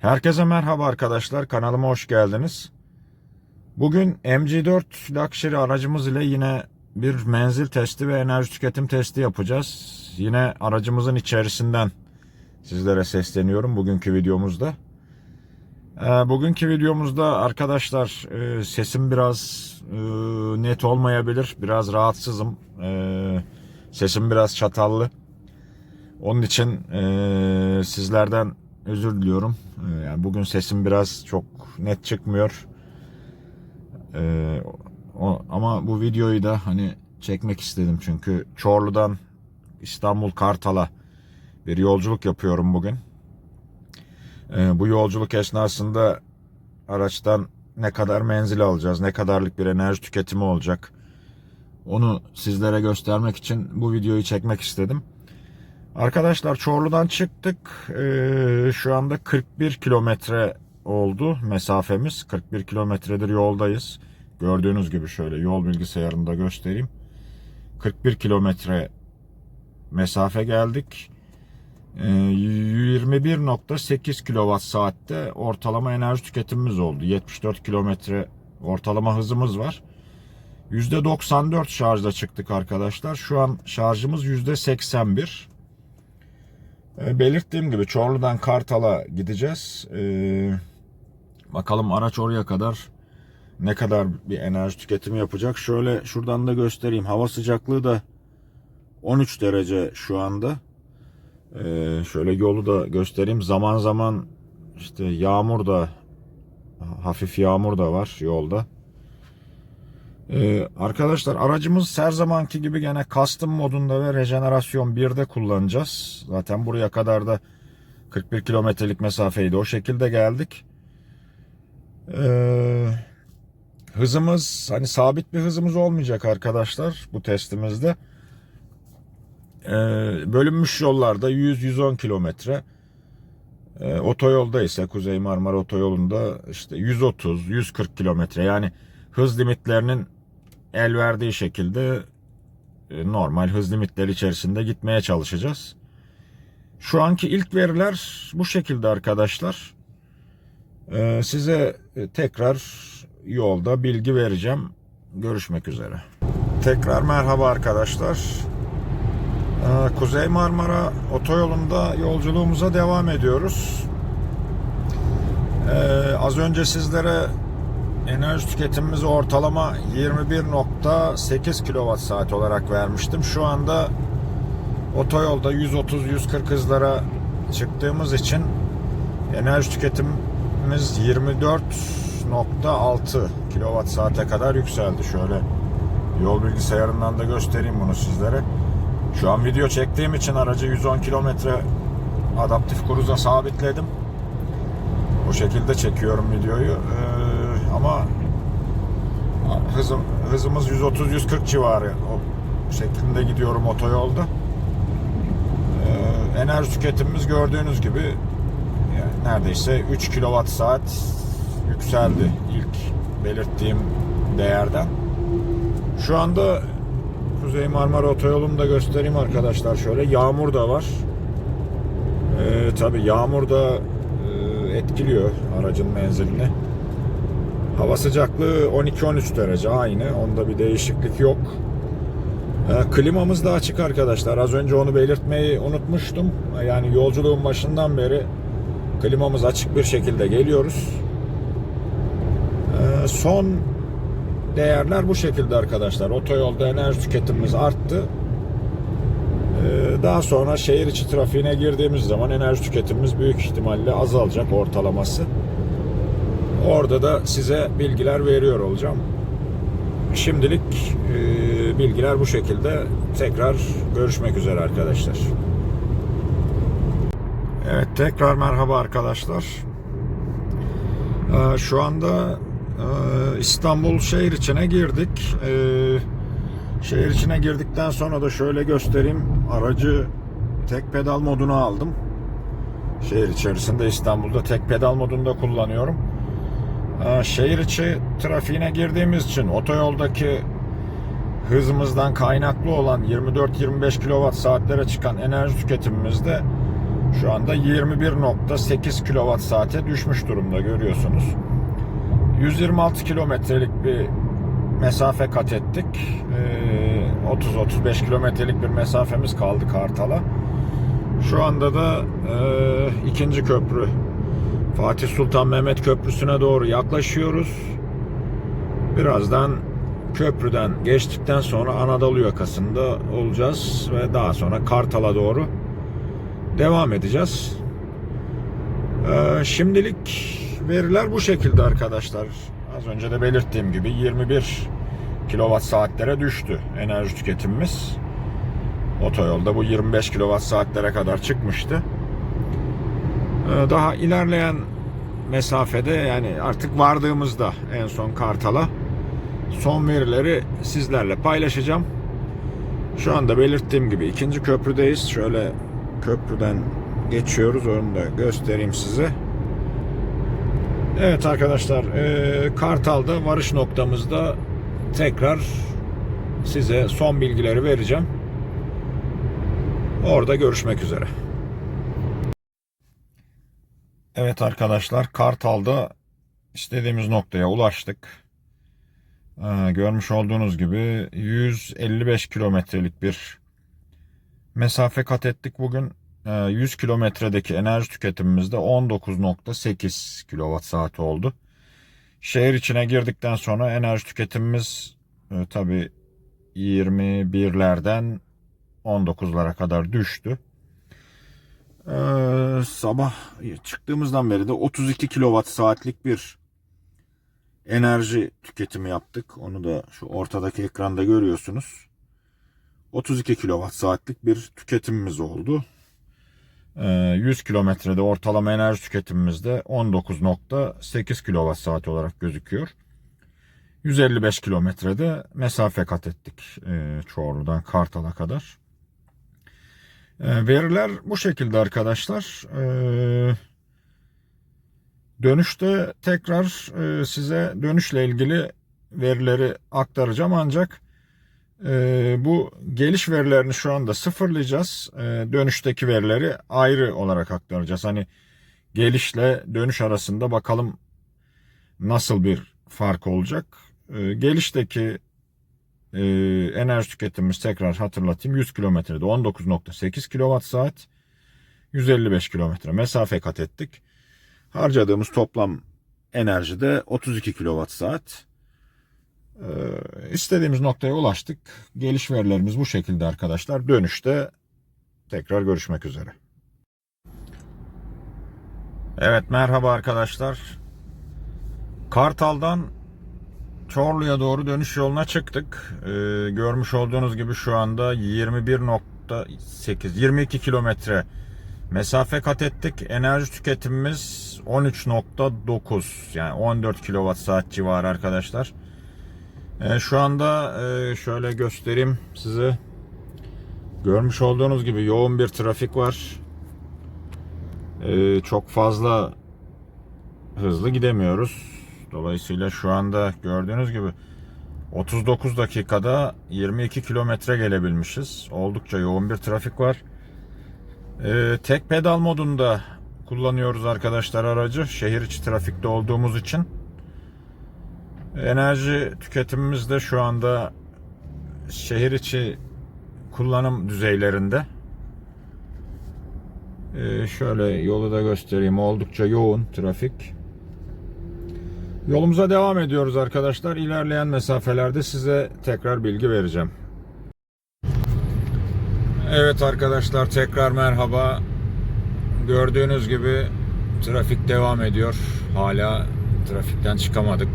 Herkese merhaba arkadaşlar. Kanalıma hoş geldiniz. Bugün MG4 Luxury aracımız ile yine bir menzil testi ve enerji tüketim testi yapacağız. Yine aracımızın içerisinden sizlere sesleniyorum bugünkü videomuzda. Ee, Bugünkü videomuzda arkadaşlar e, sesim biraz e, net olmayabilir. Biraz rahatsızım. E, Sesim biraz çatallı. Onun için sizlerden özür diliyorum. E, yani bugün sesim biraz çok net çıkmıyor. E, o, ama bu videoyu da hani çekmek istedim çünkü Çorlu'dan İstanbul Kartal'a bir yolculuk yapıyorum bugün. E, bu yolculuk esnasında araçtan ne kadar menzil alacağız, ne kadarlık bir enerji tüketimi olacak. Onu sizlere göstermek için bu videoyu çekmek istedim. Arkadaşlar Çorlu'dan çıktık. Ee, şu anda 41 kilometre oldu mesafemiz. 41 kilometredir yoldayız. Gördüğünüz gibi şöyle yol bilgisayarında göstereyim. 41 kilometre mesafe geldik. Ee, 21.8 kilowatt saatte ortalama enerji tüketimimiz oldu. 74 kilometre ortalama hızımız var. %94 şarjla çıktık arkadaşlar. Şu an şarjımız %81. E, belirttiğim gibi Çorlu'dan Kartal'a gideceğiz. E, bakalım araç oraya kadar ne kadar bir enerji tüketimi yapacak. Şöyle şuradan da göstereyim. Hava sıcaklığı da 13 derece şu anda. E, şöyle yolu da göstereyim. Zaman zaman işte yağmur da hafif yağmur da var yolda. Ee, arkadaşlar aracımız her zamanki gibi gene custom modunda ve rejenerasyon 1'de kullanacağız. Zaten buraya kadar da 41 kilometrelik mesafeydi. O şekilde geldik. Ee, hızımız hani sabit bir hızımız olmayacak arkadaşlar bu testimizde. Ee, bölünmüş yollarda 100-110 kilometre. Ee, otoyolda ise Kuzey Marmara Otoyolu'nda işte 130-140 kilometre yani hız limitlerinin el verdiği şekilde e, normal hız limitleri içerisinde gitmeye çalışacağız. Şu anki ilk veriler bu şekilde arkadaşlar. Ee, Size e, tekrar yolda bilgi vereceğim. Görüşmek üzere. Tekrar merhaba arkadaşlar. Kuzey Marmara Otoyolu'nda yolculuğumuza devam ediyoruz. Az önce sizlere enerji tüketimimizi ortalama 21.8 kWh saat olarak vermiştim. Şu anda otoyolda 130-140 hızlara çıktığımız için enerji tüketimimiz 24.6 kWh saate kadar yükseldi. Şöyle yol bilgisayarından da göstereyim bunu sizlere. Şu an video çektiğim için aracı 110 kilometre adaptif cruise'a sabitledim. O şekilde çekiyorum videoyu. Ee, ama hızım hızımız 130-140 civarı o şeklinde gidiyorum otoyolda. Ee, enerji tüketimimiz gördüğünüz gibi yani neredeyse 3 kilowatt saat yükseldi ilk belirttiğim değerden. Şu anda Kuzey Marmara Otoyolu'nu da göstereyim arkadaşlar şöyle. Yağmur da var. Ee, tabii yağmur da e, etkiliyor aracın menzilini. Hava sıcaklığı 12-13 derece aynı. Onda bir değişiklik yok. Klimamız da açık arkadaşlar. Az önce onu belirtmeyi unutmuştum. Yani yolculuğun başından beri klimamız açık bir şekilde geliyoruz. Son değerler bu şekilde arkadaşlar. Otoyolda enerji tüketimimiz arttı. Ee, Daha sonra şehir içi trafiğine girdiğimiz zaman enerji tüketimimiz büyük ihtimalle azalacak ortalaması. Orada da size bilgiler veriyor olacağım. Şimdilik e, bilgiler bu şekilde. Tekrar görüşmek üzere arkadaşlar. Evet tekrar merhaba arkadaşlar. Ee, Şu anda e, İstanbul şehir içine girdik. Ee, Şehir içine girdikten sonra da şöyle göstereyim. Aracı tek pedal moduna aldım. Şehir içerisinde İstanbul'da tek pedal modunda kullanıyorum. Ee, Şehir içi trafiğine girdiğimiz için otoyoldaki hızımızdan kaynaklı olan 24-25 kWh saatlere çıkan enerji tüketimimizde Şu anda 21.8 kWh saate düşmüş durumda görüyorsunuz. 126 kilometrelik bir mesafe kat ettik. Ee, 30-35 kilometrelik bir mesafemiz kaldı Kartal'a. Şu anda da e, ikinci köprü Fatih Sultan Mehmet Köprüsü'ne doğru yaklaşıyoruz. Birazdan köprüden geçtikten sonra Anadolu yakasında olacağız ve daha sonra Kartal'a doğru devam edeceğiz. Ee, şimdilik veriler bu şekilde arkadaşlar. Az önce de belirttiğim gibi 21 kilowatt saatlere düştü enerji tüketimimiz. Otoyolda bu 25 kilowatt saatlere kadar çıkmıştı. Ee, daha ilerleyen mesafede yani artık vardığımızda en son Kartal'a son verileri sizlerle paylaşacağım. Şu anda belirttiğim gibi ikinci köprüdeyiz. Şöyle köprüden geçiyoruz. Onu da göstereyim size. Evet arkadaşlar e, Kartal'da varış noktamızda tekrar size son bilgileri vereceğim. Orada görüşmek üzere. Evet arkadaşlar Kartal'da istediğimiz noktaya ulaştık. Ee, görmüş olduğunuz gibi 155 kilometrelik bir mesafe kat ettik bugün. Ee, 100 kilometredeki enerji tüketimimiz de 19.8 kilowatt saat oldu. Şehir içine girdikten sonra enerji tüketimimiz e, tabi 21'lerden 19'lara kadar düştü. Ee, sabah çıktığımızdan beri de 32 kilowatt saatlik bir enerji tüketimi yaptık. Onu da şu ortadaki ekranda görüyorsunuz. 32 kilowatt saatlik bir tüketimimiz oldu. Ee, 100 kilometrede ortalama enerji tüketimimiz de 19.8 kilowatt saat olarak gözüküyor. 155 kilometrede mesafe kat ettik e, Çorlu'dan Kartal'a kadar. E, veriler bu şekilde arkadaşlar. E, dönüşte tekrar e, size dönüşle ilgili verileri aktaracağım ancak e, bu geliş verilerini şu anda sıfırlayacağız. E, dönüşteki verileri ayrı olarak aktaracağız. Hani gelişle dönüş arasında bakalım nasıl bir fark olacak. Gelişteki e, enerji tüketimimiz tekrar hatırlatayım 100 kilometrede 19.8 kilowatt saat 155 kilometre mesafe kat ettik. Harcadığımız toplam enerji de 32 kilowatt saat. Ee, istediğimiz noktaya ulaştık. Geliş verilerimiz bu şekilde arkadaşlar. Dönüşte tekrar görüşmek üzere. Evet merhaba arkadaşlar. Kartal'dan Çorlu'ya doğru dönüş yoluna çıktık. Ee, görmüş olduğunuz gibi şu anda 21.8 22 kilometre mesafe kat ettik. Enerji tüketimimiz 13.9 yani 14 kilowatt saat civarı arkadaşlar. Ee, şu anda e, şöyle göstereyim size. Görmüş olduğunuz gibi yoğun bir trafik var. Ee, çok fazla hızlı gidemiyoruz. Dolayısıyla şu anda gördüğünüz gibi 39 dakikada 22 kilometre gelebilmişiz. Oldukça yoğun bir trafik var. Ee, tek pedal modunda kullanıyoruz arkadaşlar aracı. Şehir içi trafikte olduğumuz için. Enerji tüketimimiz de şu anda şehir içi kullanım düzeylerinde. Ee, şöyle yolu da göstereyim. Oldukça yoğun trafik. Yolumuza devam ediyoruz arkadaşlar. İlerleyen mesafelerde size tekrar bilgi vereceğim. Evet arkadaşlar tekrar merhaba. Gördüğünüz gibi trafik devam ediyor. Hala trafikten çıkamadık.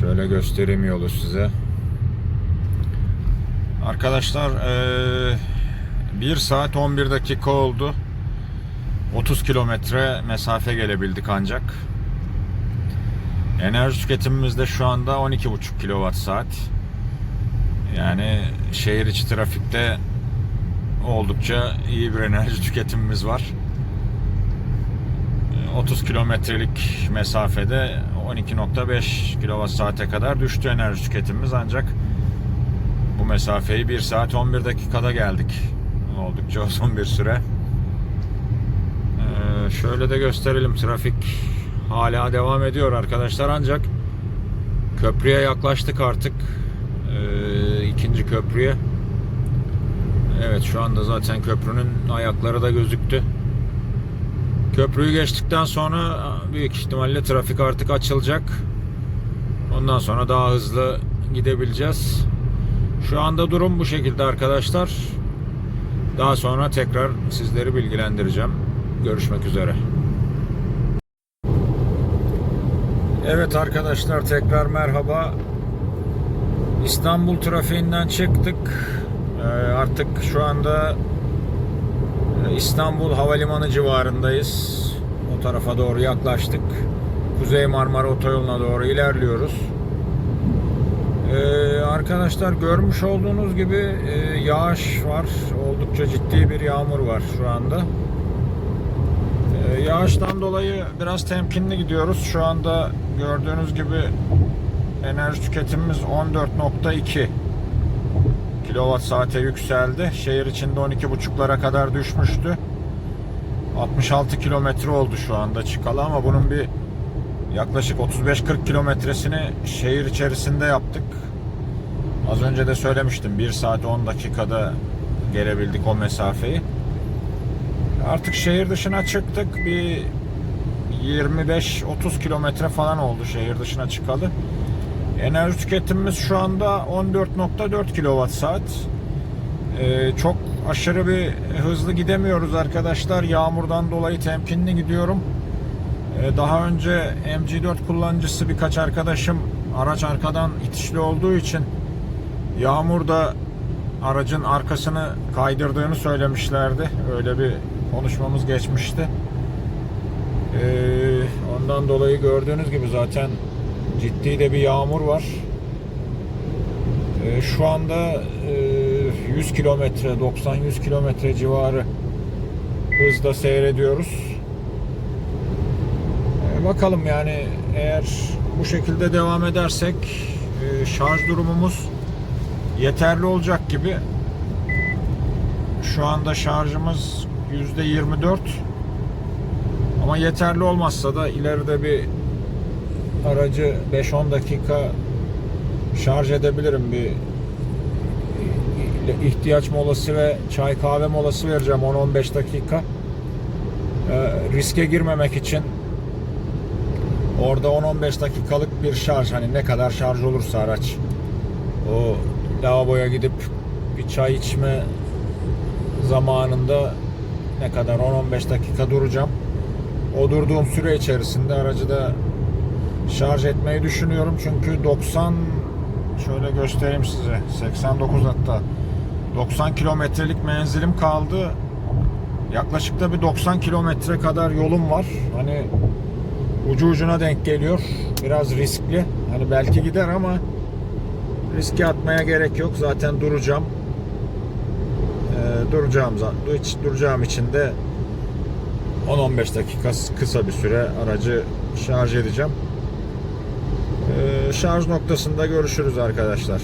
Şöyle göstereyim yolu size. Arkadaşlar 1 saat 11 dakika oldu. 30 kilometre mesafe gelebildik ancak. Enerji tüketimimiz de şu anda 12,5 kilowatt saat. Yani şehir içi trafikte oldukça iyi bir enerji tüketimimiz var. 30 kilometrelik mesafede 12.5 kilowatt saate kadar düştü enerji tüketimimiz ancak bu mesafeyi 1 saat 11 dakikada geldik. Oldukça uzun bir süre. şöyle de gösterelim. Trafik hala devam ediyor arkadaşlar ancak köprüye yaklaştık artık. Ee, ikinci köprüye. Evet şu anda zaten köprünün ayakları da gözüktü. Köprüyü geçtikten sonra büyük ihtimalle trafik artık açılacak. Ondan sonra daha hızlı gidebileceğiz. Şu anda durum bu şekilde arkadaşlar. Daha sonra tekrar sizleri bilgilendireceğim. Görüşmek üzere. Evet arkadaşlar tekrar merhaba. İstanbul trafiğinden çıktık. Ee, artık şu anda e, İstanbul Havalimanı civarındayız. O tarafa doğru yaklaştık. Kuzey Marmara Otoyolu'na doğru ilerliyoruz. Ee, arkadaşlar görmüş olduğunuz gibi e, yağış var. Oldukça ciddi bir yağmur var şu anda. Ee, yağıştan dolayı biraz temkinli gidiyoruz. Şu anda gördüğünüz gibi enerji tüketimimiz 14.2 kilowatt saate yükseldi. Şehir içinde 12.5'lara kadar düşmüştü. 66 kilometre oldu şu anda çıkalı ama bunun bir yaklaşık 35-40 kilometresini şehir içerisinde yaptık. Az önce de söylemiştim 1 saat 10 dakikada gelebildik o mesafeyi. Artık şehir dışına çıktık. Bir 25-30 kilometre falan oldu şehir dışına çıkalı. Enerji tüketimimiz şu anda 14.4 kilowatt saat. Ee, çok aşırı bir hızlı gidemiyoruz arkadaşlar. Yağmurdan dolayı temkinli gidiyorum. Ee, daha önce MG4 kullanıcısı birkaç arkadaşım araç arkadan itişli olduğu için yağmurda aracın arkasını kaydırdığını söylemişlerdi. Öyle bir konuşmamız geçmişti. Ee, ondan dolayı gördüğünüz gibi zaten ciddi de bir yağmur var. Ee, şu anda e, 100 kilometre, 90-100 kilometre civarı hızda seyrediyoruz. Ee, bakalım yani eğer bu şekilde devam edersek e, şarj durumumuz yeterli olacak gibi. Şu anda şarjımız %24 ama yeterli olmazsa da ileride bir aracı 5-10 dakika şarj edebilirim. Bir ihtiyaç molası ve çay kahve molası vereceğim 10-15 dakika. Ee, riske girmemek için orada 10-15 dakikalık bir şarj hani ne kadar şarj olursa araç. O lavaboya gidip bir çay içme zamanında ne kadar 10-15 dakika duracağım o durduğum süre içerisinde aracı da şarj etmeyi düşünüyorum. Çünkü 90 şöyle göstereyim size. 89 hatta 90 kilometrelik menzilim kaldı. Yaklaşık da bir 90 kilometre kadar yolum var. Hani ucu ucuna denk geliyor. Biraz riskli. Hani belki gider ama riske atmaya gerek yok. Zaten duracağım. Ee, duracağım duracağım için de 10-15 dakika kısa bir süre aracı şarj edeceğim. Ee, şarj noktasında görüşürüz arkadaşlar.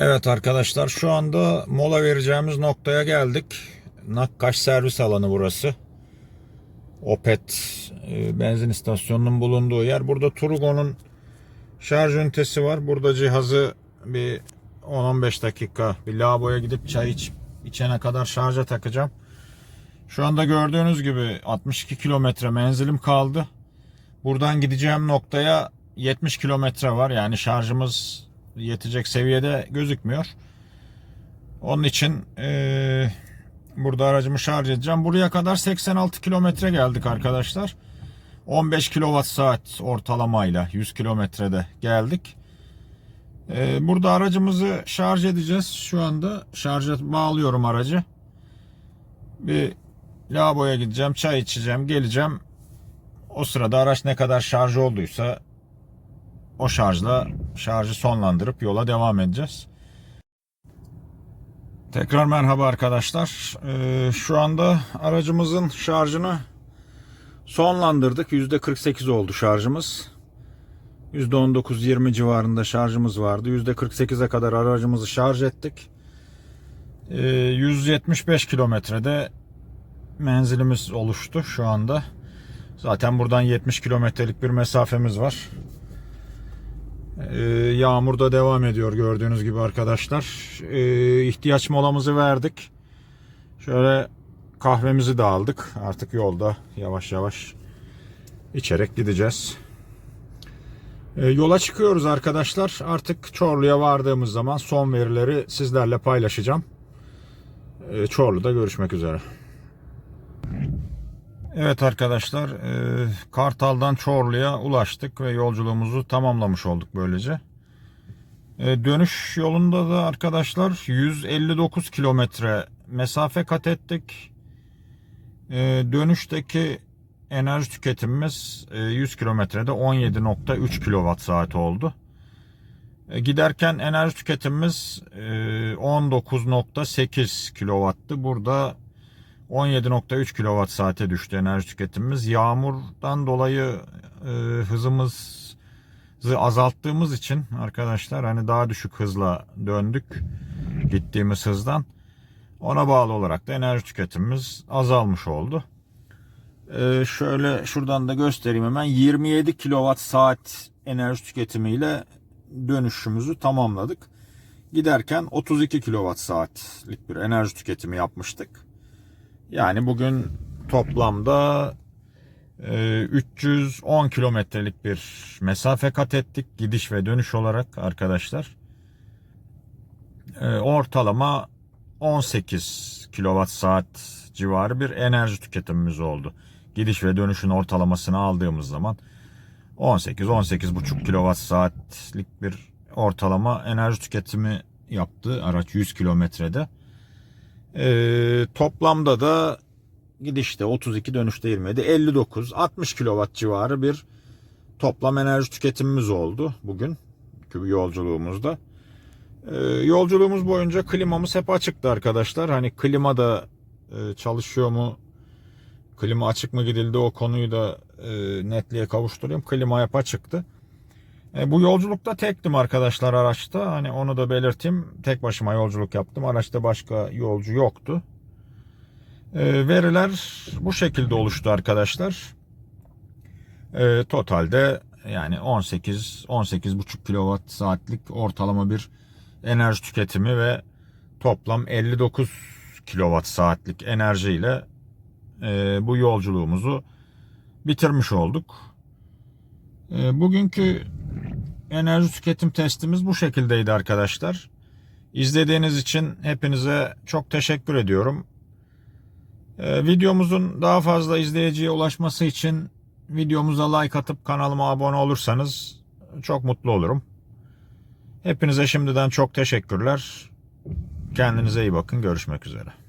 Evet arkadaşlar şu anda mola vereceğimiz noktaya geldik. Nakkaş servis alanı burası. Opet e, benzin istasyonunun bulunduğu yer. Burada Turgo'nun şarj ünitesi var. Burada cihazı bir 10-15 dakika bir lavaboya gidip çay iç, içene kadar şarja takacağım. Şu anda gördüğünüz gibi 62 kilometre menzilim kaldı. Buradan gideceğim noktaya 70 kilometre var. Yani şarjımız yetecek seviyede gözükmüyor. Onun için e, burada aracımı şarj edeceğim. Buraya kadar 86 kilometre geldik arkadaşlar. 15 kilowatt saat ortalamayla 100 kilometrede geldik. E, burada aracımızı şarj edeceğiz. Şu anda şarja bağlıyorum aracı. Bir lavaboya gideceğim, çay içeceğim, geleceğim. O sırada araç ne kadar şarj olduysa o şarjla şarjı sonlandırıp yola devam edeceğiz. Tekrar merhaba arkadaşlar. Ee, şu anda aracımızın şarjını sonlandırdık. %48 oldu şarjımız. %19-20 civarında şarjımız vardı. %48'e kadar aracımızı şarj ettik. Ee, 175 kilometrede menzilimiz oluştu şu anda. Zaten buradan 70 kilometrelik bir mesafemiz var. Ee, yağmur da devam ediyor gördüğünüz gibi arkadaşlar. Ee, ihtiyaç molamızı verdik. Şöyle kahvemizi de aldık. Artık yolda yavaş yavaş içerek gideceğiz. Ee, yola çıkıyoruz arkadaşlar. Artık Çorlu'ya vardığımız zaman son verileri sizlerle paylaşacağım. Ee, Çorlu'da görüşmek üzere. Evet arkadaşlar, e, Kartal'dan Çorlu'ya ulaştık ve yolculuğumuzu tamamlamış olduk böylece. E, dönüş yolunda da arkadaşlar 159 kilometre mesafe kat ettik. E, dönüşteki enerji tüketimimiz e, 100 kilometrede 17.3 kilowatt saat oldu. E, giderken enerji tüketimimiz e, 19.8 kilowattı. Burada 17.3 kilowatt saate düştü enerji tüketimimiz. Yağmurdan dolayı e, hızımızı azalttığımız için arkadaşlar hani daha düşük hızla döndük gittiğimiz hızdan. Ona bağlı olarak da enerji tüketimimiz azalmış oldu. E, şöyle şuradan da göstereyim hemen 27 kilowatt saat enerji tüketimiyle dönüşümüzü tamamladık. Giderken 32 kilowatt saatlik bir enerji tüketimi yapmıştık. Yani bugün toplamda e, 310 kilometrelik bir mesafe kat ettik gidiş ve dönüş olarak arkadaşlar. E, ortalama 18 kilowatt saat civarı bir enerji tüketimimiz oldu. Gidiş ve dönüşün ortalamasını aldığımız zaman 18-18,5 kilowatt saatlik bir ortalama enerji tüketimi yaptı araç 100 kilometrede. Ee, toplamda da gidişte 32 dönüşte 27 59 60 kilowatt civarı bir toplam enerji tüketimimiz oldu bugün yolculuğumuzda. Ee, yolculuğumuz boyunca klimamız hep açıktı arkadaşlar. Hani klima da e, çalışıyor mu? Klima açık mı gidildi o konuyu da e, netliğe kavuşturayım. Klima hep açıktı. E, bu yolculukta tektim arkadaşlar araçta. Hani onu da belirteyim. Tek başıma yolculuk yaptım. Araçta başka yolcu yoktu. E, veriler bu şekilde oluştu arkadaşlar. E, totalde yani 18 18,5 kilowatt saatlik ortalama bir enerji tüketimi ve toplam 59 kilowatt saatlik enerjiyle e, bu yolculuğumuzu bitirmiş olduk. E, bugünkü enerji tüketim testimiz bu şekildeydi arkadaşlar. İzlediğiniz için hepinize çok teşekkür ediyorum. Ee, videomuzun daha fazla izleyiciye ulaşması için videomuza like atıp kanalıma abone olursanız çok mutlu olurum. Hepinize şimdiden çok teşekkürler. Kendinize iyi bakın. Görüşmek üzere.